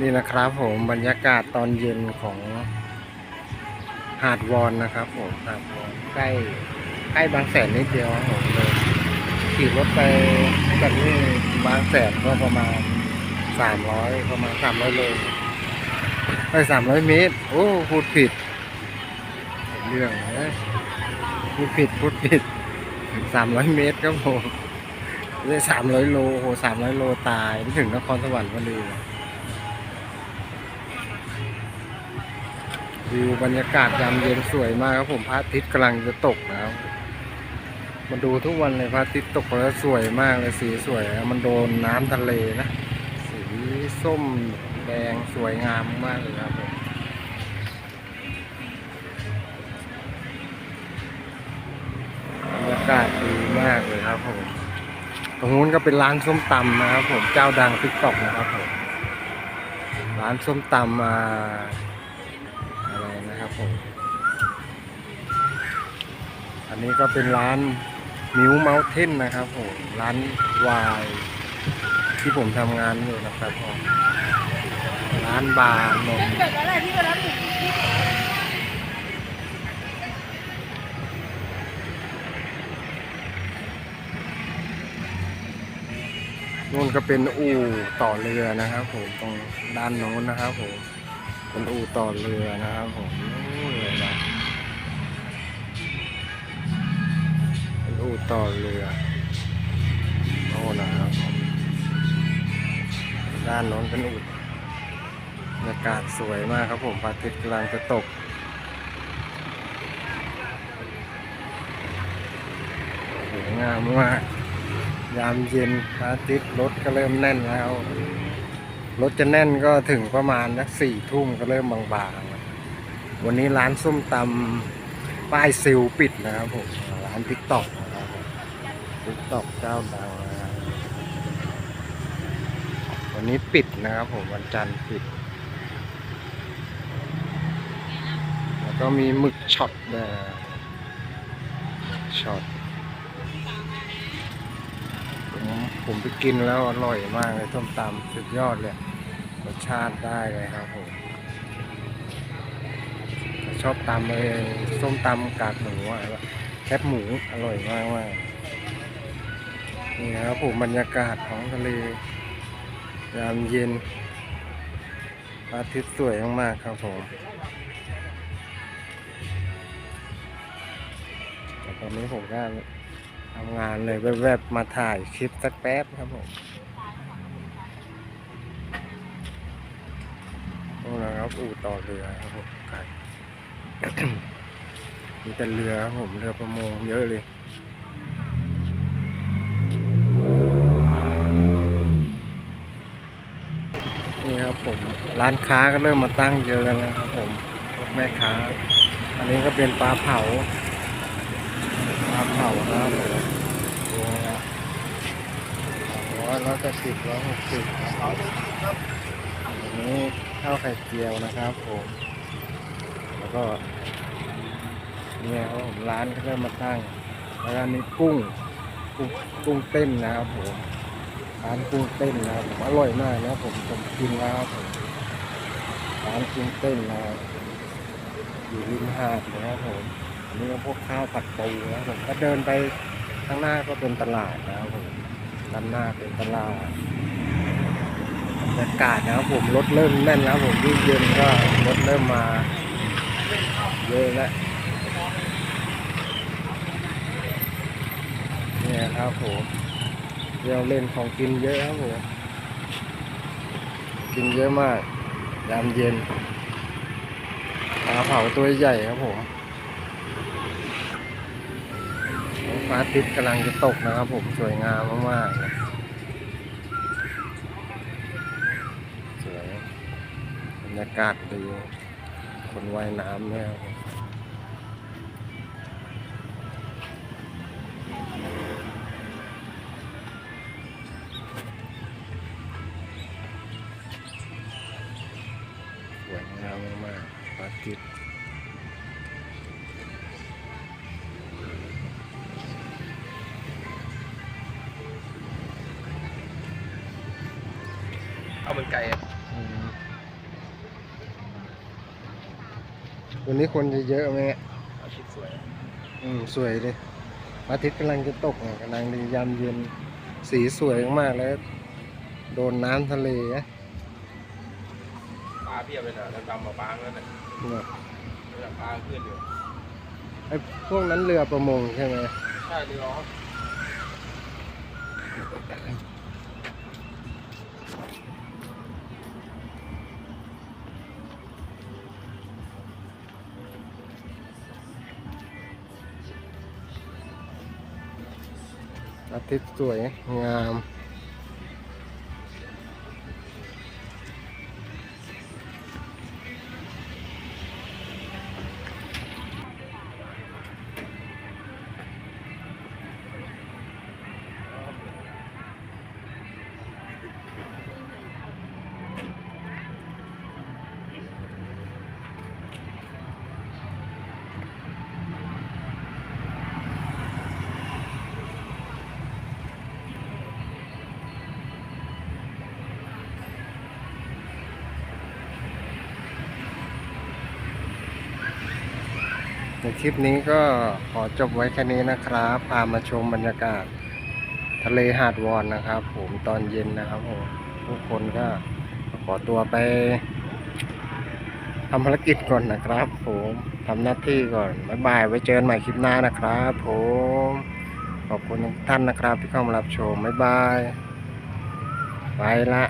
นี่นะครับผมบรรยากาศตอนเย็นของหาดวอนนะครับผมหาดวอนใกล้ใกล้บางแสนนิดเดียวครับผมเลยขี่รถไปจากนี่บางแสนก็ประมาณสามร้อยประมาณสามร้อยโลยไปสามร้อยเมตร โอ้พูดผิด เรื่องนะพูดผิดพูดผิดสามร้อยเมตรครับผมไม่ใช่สามร้อยโลโอ้โหสามร้อยโลตายไม่ถึงนครสวรรค์พอดี วิวบรรยากาศยามเย็นสวยมากครับผมพระอาทิตย์กำลังจะตกแล้วมาดูทุกวันเลยพระอาทิตย์ตกแล้วสวยมากเลยสีสวยมันโดนน้ำทะเลนะ สีส้มแดงสวยงามมากเลยครับผมบรรยากาศดีมากเลยครับผมตรงนู้นก็เป็นร้านส้มตำนะครับผมเจ้าดังติ๊กต็อกนะครับผมร้านส้มตำมาอะ นะครับผม อันนี้ก็เป็นร้านมิวเมลเทนนะครับผม ร้านวายที่ผมทำงานอยู่นะครับผมร้านบาร์นมเกิดอะไรที่วันนั้นหนูที่นู่นก็เป็นอู่ต่อเรือนะครับผมตรงด้านโน้นนะครับผม เป็นอู่ต่อเรือนะครับผมเลยนะเป็นอู่ต่อเรือโน่นนะครับผมด้านโน้นเป็นอู่บรรยากาศสวยมากครับผมพระอาทิตย์กำลังจะตกสวยงามมากยามเย็นพระอาทิตย์รถก็เริ่มแน่นแล้ว รถจะแน่นก็ถึงประมาณนักสี่ทุ่มก็เริ่มบางๆ วันนี้ร้านส้มตำป้ายซิลปิดนะครับผม ร้านทิกตอกนะครับทิกตอกเจ้าดังนะครับวันนี้ปิดนะครับผมวันจันทร์ปิด แล้วก็มีหมึกช็อตนะช็อต ผมไปกินแล้วอร่อยมากเลยส้มตำสุดยอดเลยรสชาติได้เลยครับผมชอบตำเลยส้มตำกากหมูอะแคบหมูอร่อยมากมากนี่นะครับผมบรรยากาศของทะเลยามเย็นพระอาทิตย์สวยมากๆครับผมแต่ตอนนี้ผมก็ ทำงานเลยแวบๆมาถ่ายคลิปสักแป๊บครับผมนี่นะครับอู่ต่อเรือครับผมไก่มีแต่เรือครับผมเรือประมงเยอะเลยนี่ครับผมร้านค้าก็เริ่มมาตั้งเยอะแล้วนะครับผมพวกแม่ค้า อันนี้ก็เป็นปลาเผาปลาเผานะครับผม ตัวละ ร้อยแปดสิบร้อยหกสิบครับอันนี้ข้าวไข่เจียวนะครับผม แล้วก็เนี่ยครับผมร้านก็เริ่มมาตั้งแล้วร้านนี้กุ้งกุ้งกุ้งเต้นนะครับผมร้านกุ้งเต้นนะครับผมอร่อยมากนะผมผมกินแล้วครับผมร้านกุ้งเต้นนะครับอยู่ริมหาดนะครับผมอันนี้ก็พวกข้าวผัดปูนะผมก็เดินไปข้างหน้าก็เป็นตลาดนะครับผม ด้านหน้าเป็นตลาดบรรยากาศนะครับผมรถเริ่มแน่นแล้วผมยิ่งเย็นก็รถเริ่มมาเยอะแล้วเนี่ยครับผมเที่ยวเล่นของกินเยอะครับผมกินเยอะมากยามเย็นปลาเผาตัวใหญ่ครับผม พระอาทิตย์กำลังจะตกนะครับผมสวยงามมากๆเลยสวยบรรยากาศดี คนว่ายน้ำเนี่ยครับ มันไก่วันนี้คนจะเยอะไหมอะอาทิตย์สวยอืม สวยเลยอาทิตย์กำลังจะตกอะกำลังดียามเย็น สีสวยมากเลยโดนน้ำทะเลนะปลาเพียบเลยนะดำมาปลาแล้วเนี่ยแล้วปลาขึ้นอยู่ไอ้พวกนั้นเรือประมงใช่ไหม ใช่เรือ ทิตย์ ในคลิปนี้ก็ขอจบไว้แค่นี้นะครับ พามาชมบรรยากาศ ทะเลหาดวอนนะครับ ผมตอนเย็นนะครับผมทุกคนก็ขอตัวไปทำภารกิจก่อนนะครับ ผมทำหน้าที่ก่อนบ๊ายบายไว้เจอกันใหม่คลิปหน้านะครับ ผมขอบคุณทุกท่านนะครับที่เข้ามารับชมบ๊ายบายไปละ